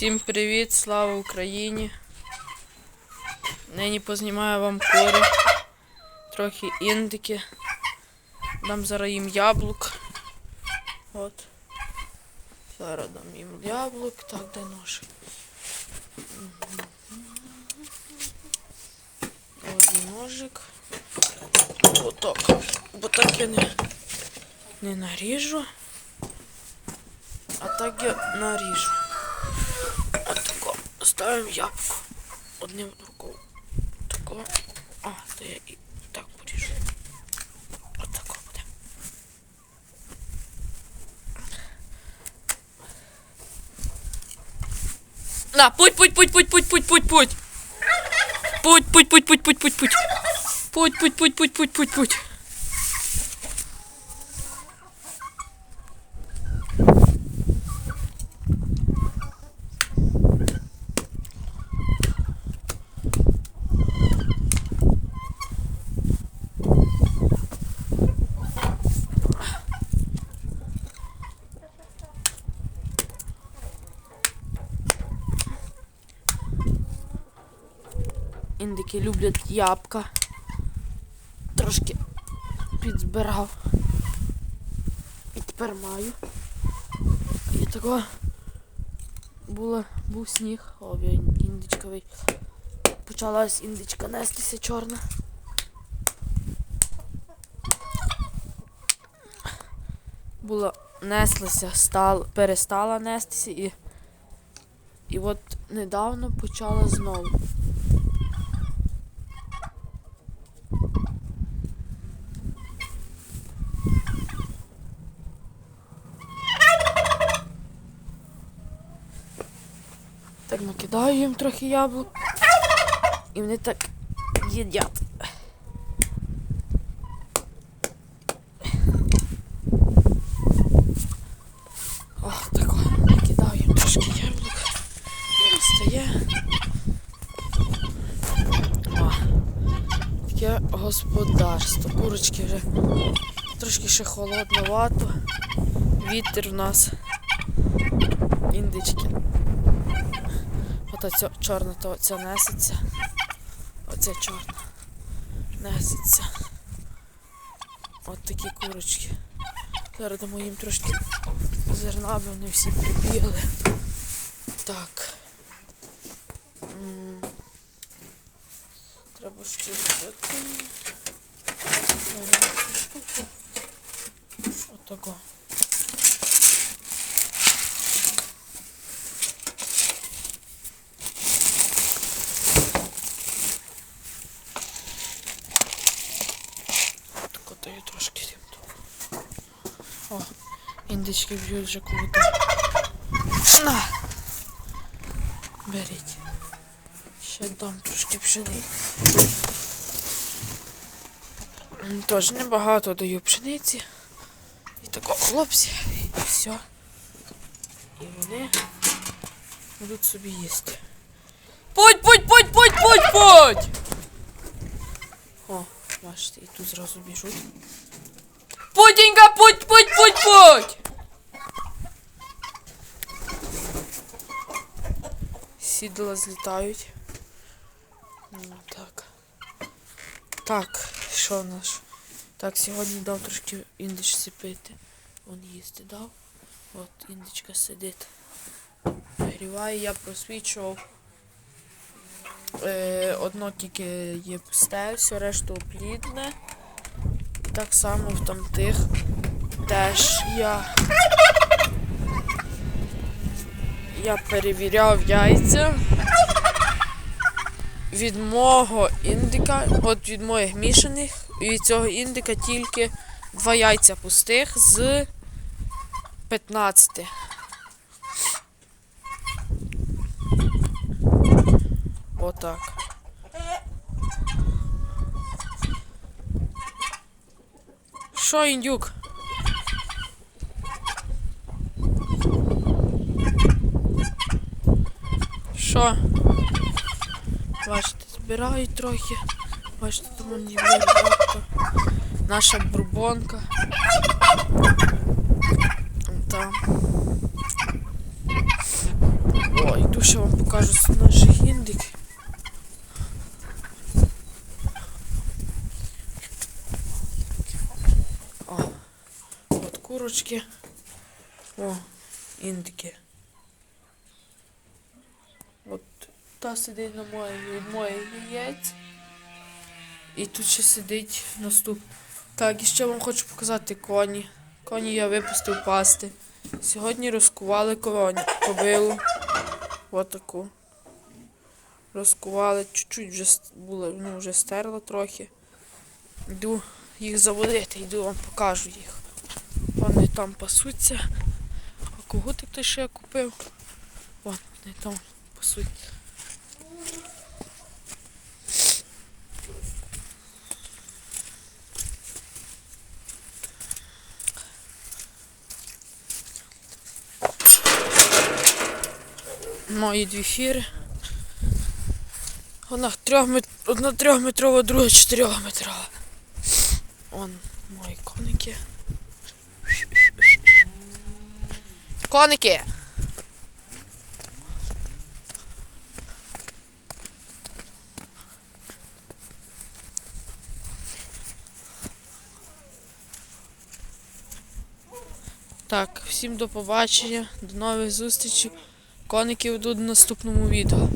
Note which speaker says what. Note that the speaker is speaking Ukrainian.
Speaker 1: Всім привіт, слава Україні. Нині познімаю вам кори, трохи індики. Дам зараз їм яблук. От. Зараз дам їм яблук. Так, де нож? От ножик. Отак. Бо так я не, не наріжу. А так я наріжу. Ставимо яблуко. Одним рукою. Тако. А, то я і так поріжу. Отако буде. На, путь, путь, путь, путь, путь, путь, путь, путь. Путь, путь, путь, путь, путь, путь, путь. Путь, путь, путь, путь, путь, путь, путь. Індики люблять ябка. Трошки підзбирав. І тепер маю. І такого була, був сніг, о, він індичковий. Почалась індичка нестися чорна. Була неслася, стал, перестала нестися і, і от недавно почала знову. Так накидаю їм трохи яблук. І вони так їдять. Ох, так о, накидаю їм трошки яблук. І таке господарство. Курочки вже трошки ще холодновато. Вітер у нас. Індички. Ота ця чорна, то ця несеться. Оця чорна. Несеться. От такі курочки. Зараз дамо їм трошки зерна, бо вони всі прибігли. Так. Треба ще штуку. Отако. Тако даю трошки їм тут. О, індички б'ють вже куди. На! Беріть. Ще дам трошки пшениці. М, Тож небагато даю пшениці. І тако хлопці, і все. І вони будуть собі їсти. Путь, путь, путь, путь, путь, путь! О, бачите, і тут зразу біжуть. Путінька, путь, путь, путь! Сідла злітають. Ну, так. Так, що наш? Так, сьогодні дав трошки індичці пити. Он їсти дав. От індичка сидить. Гріває, я просвічував. Е, одно тільки є пусте, все решту плідне. Так само в там тих теж я. Я перевіряв яйця. Від мого індика, от від моїх мішаних, від цього індика тільки два яйця пустих з 15. Отак. Що, індюк? Що? Бачите, збирають трохи. Бачите, там мені бабка. Наша бурбонка. Там. Тут Тут ще вам покажу наших індик. О, от курочки. О, індики. От та сидить на від моїх яєць. І тут ще сидить наступ. Так, і ще вам хочу показати коні. Коні я випустив пасти. Сьогодні розкували короні, кобилу. Отаку. Розкували, чуть-чуть вже було, ну, вже стерла трохи. Йду їх заводити, йду вам покажу їх. Вони там пасуться. А когутик той ще я купив. Вон, вони там пасуть. Мої дві фіри. Одна трьохмет... одна трьохметрова, друга чотирьохметрова. Он мої коники. Коники! Так, всім до побачення, до нових зустрічей. Коники йдуть в наступному відео.